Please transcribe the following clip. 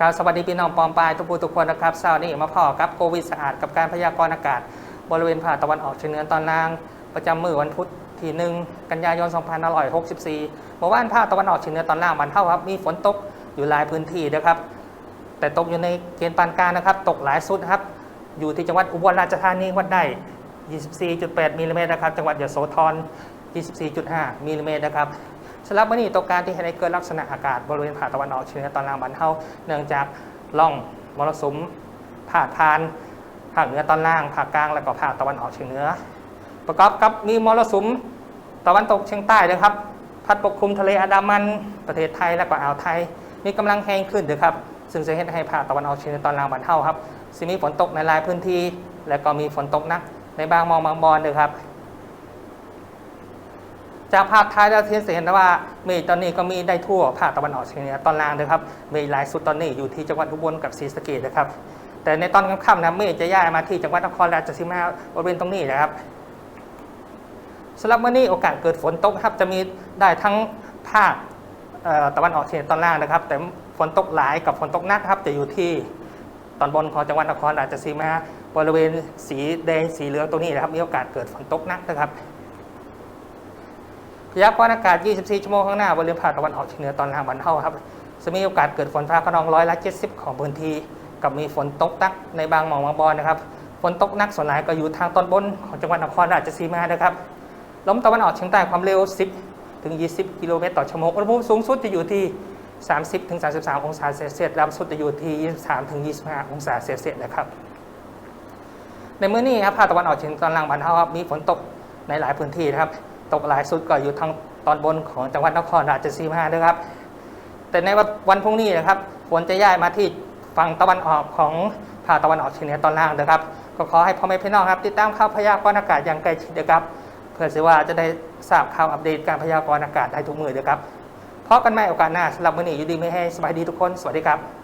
กราบสวัสดีพี่น้องปองปายทุกผู้ทุกคนนะครับเช้านี้มาพอกับโควิดสะอาดกับการพยากรณ์อากาศ บริเวณภาคตะวันออกเฉียงเหนือตอนล่าง ประจำมือวันพุธที่หนึ่งกันยายน 2564เมื่อวานภาคตะวันออกเฉียงเหนือตอนล่างบันเท่าครับ มีฝนตกอยู่หลายพื้นที่นะครับ แต่ตกอยู่ในเกณฑ์ปานกลางนะครับ ตกหลายสุดครับ อยู่ที่จังหวัดอุบลราชธานีวัดได้ 24.8มิลลิเมตรนะครับ จังหวัดยโสธร 24.5มิลลิเมตรนะครับ สำหรับวันนี้ตกการที่ให้เกิดลักษณะอากาศบริเวณภาคตะวันออกเฉียงเหนือตอนล่างบันเทาเนื่องจากล่องมรสุมผ่านภาคเหนือตอนล่างภาคกลางและก็ภาคตะวันออกเฉียงเหนือ ประกอบกับมีมรสุมตะวันตกเฉียงใต้นะครับ พัดปกคลุมทะเลอันดามันประเทศไทยและก็อ่าวไทย มีกำลังแห้งขึ้นนะครับ ซึ่งจะเห็นให้ภาคตะวันออกเฉียงเหนือตอนล่างบันเทาครับสิมีฝนตกในหลายพื้นที่ และก็มีฝนตกหนักในบางมองบางบอนเลยครับ จากภาพท้ายเราจะเห็นว่าเมฆตอนนี้ก็มีได้ทั่วภาคตะวันออกเฉียงเหนือตอนล่างนะครับเมฆหลายสุดตอนนี้อยู่ที่จังหวัดอุบลกับศรีสะเกษนะครับ แต่ในตอนค่ำๆนะเมฆจะย้ายมาที่จังหวัดนครราชสีมาบริเวณตรงนี้นะครับสำหรับวันนี้โอกาสเกิดฝนตกครับจะมีได้ทั้งภาคตะวันออกเฉียงตอนล่างนะครับ แต่ฝนตกหลายกับฝนตกหนักครับจะอยู่ที่ตอนบนของจังหวัดนครราชสีมาบริเวณสีแดงสีเหลืองตรงนี้นะครับมีโอกาสเกิดฝนตกหนักนะครับ พยากรณ์อากาศ 24 ชั่วโมงข้างหน้าบริเวณภาคตะวันออกเฉียงเหนือตอนล่างบันเทาครับจะมีโอกาสเกิดฝนฟ้าขนองร้อยละ70 ของพื้นที่ กับมีฝนตกตักในบางหมองบางบอนนะครับฝนตกหนักส่วนใหญ่ก็อยู่ทางตอนบนของจังหวัดนครราชสีมานะครับลมตะวันออกเฉียงใต้ความเร็ว 10 ถึง 20 กิโลเมตรต่อชั่วโมงอุณหภูมิสูงสุดจะอยู่ที่ 30 ถึง 33 องศาเซลเซียสต่ำสุดจะอยู่ที่ 23 ถึง 25 องศาเซลเซียสนะครับ ในมื้อนี้ครับภาคตะวันออกเฉียงตอนล่างบันเทาครับมีฝนตกในหลายพื้นที่นะครับ ตกหลายสุดก็อยู่ทางตอนบนของจังหวัดนครราชสีมาด้วยครับ แต่ในวันพรุ่งนี้นะครับฝนจะย้ายมาที่ฝั่งตะวันออกของภาคตะวันออกเฉียงเหนือตอนล่างนะครับ ก็ขอให้พ่อแม่พี่น้องครับ ติดตามข่าวพยากรณ์อากาศอย่างใกล้ชิดนะครับ เพื่อสิว่าจะได้ทราบข่าวอัปเดตการพยากรณ์อากาศได้ทุกมือนะครับพบกันใหม่โอกาสหน้าสำหรับมื้อนี้อยู่ดีไม่ให้สบายดีทุกคน สวัสดีครับ